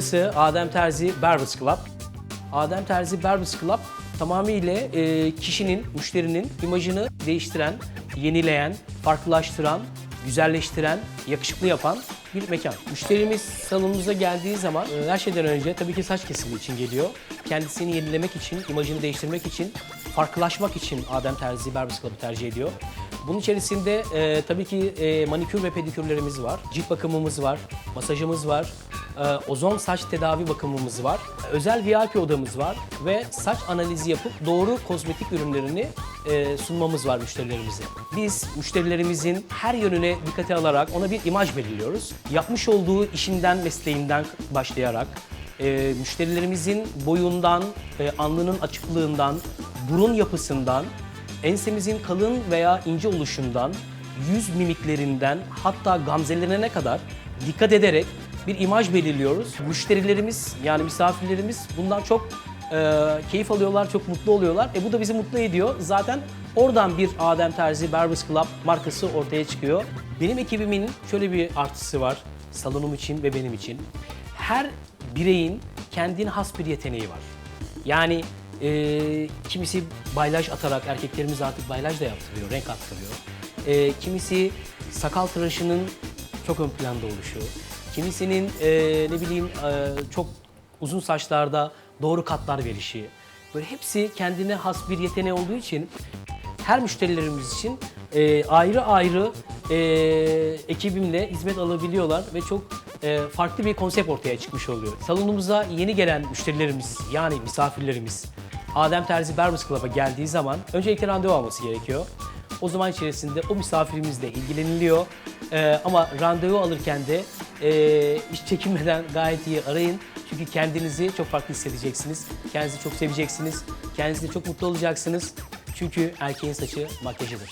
Burası Adem Terzi Barbers Club. Adem Terzi Barbers Club tamamıyla e, kişinin, müşterinin imajını değiştiren, yenileyen, farklılaştıran, güzelleştiren, yakışıklı yapan bir mekan. Müşterimiz salonumuza geldiği zaman e, her şeyden önce tabii ki saç kesimi için geliyor. Kendisini yenilemek için, imajını değiştirmek için, farklılaşmak için Adem Terzi Barbers Club'ı tercih ediyor. Bunun içerisinde e, tabii ki e, manikür ve pedikürlerimiz var, cilt bakımımız var, masajımız var, e, ozon saç tedavi bakımımız var, özel VIP odamız var ve saç analizi yapıp doğru kozmetik ürünlerini e, sunmamız var müşterilerimize. Biz müşterilerimizin her yönüne dikkate alarak ona bir imaj belirliyoruz. Yapmış olduğu işinden, mesleğinden başlayarak e, müşterilerimizin boyundan, e, alnının açıklığından, burun yapısından, ensemizin kalın veya ince oluşundan, yüz mimiklerinden hatta gamzelerine kadar dikkat ederek bir imaj belirliyoruz. Müşterilerimiz yani misafirlerimiz bundan çok e, keyif alıyorlar, çok mutlu oluyorlar. E bu da bizi mutlu ediyor. Zaten oradan bir Adem Terzi Barbers Club markası ortaya çıkıyor. Benim ekibimin şöyle bir artısı var salonum için ve benim için. Her bireyin kendine has bir yeteneği var. Yani e, kimisi baylaj atarak, erkeklerimiz artık baylaj da yaptırıyor, renk attırıyor. E, kimisi sakal tıraşının çok ön planda oluşu. Kimisinin e, ne bileyim e, çok uzun saçlarda doğru katlar verişi. Böyle hepsi kendine has bir yeteneği olduğu için her müşterilerimiz için e, ayrı ayrı e, ekibimle hizmet alabiliyorlar ve çok e, farklı bir konsept ortaya çıkmış oluyor. Salonumuza yeni gelen müşterilerimiz yani misafirlerimiz Adem Terzi Barbers Club'a geldiği zaman öncelikle randevu alması gerekiyor. O zaman içerisinde o misafirimizle ilgileniliyor. E, ama randevu alırken de e, hiç çekinmeden gayet iyi arayın. Çünkü kendinizi çok farklı hissedeceksiniz. Kendinizi çok seveceksiniz. Kendinizi çok mutlu olacaksınız. Çünkü erkeğin saçı makyajıdır.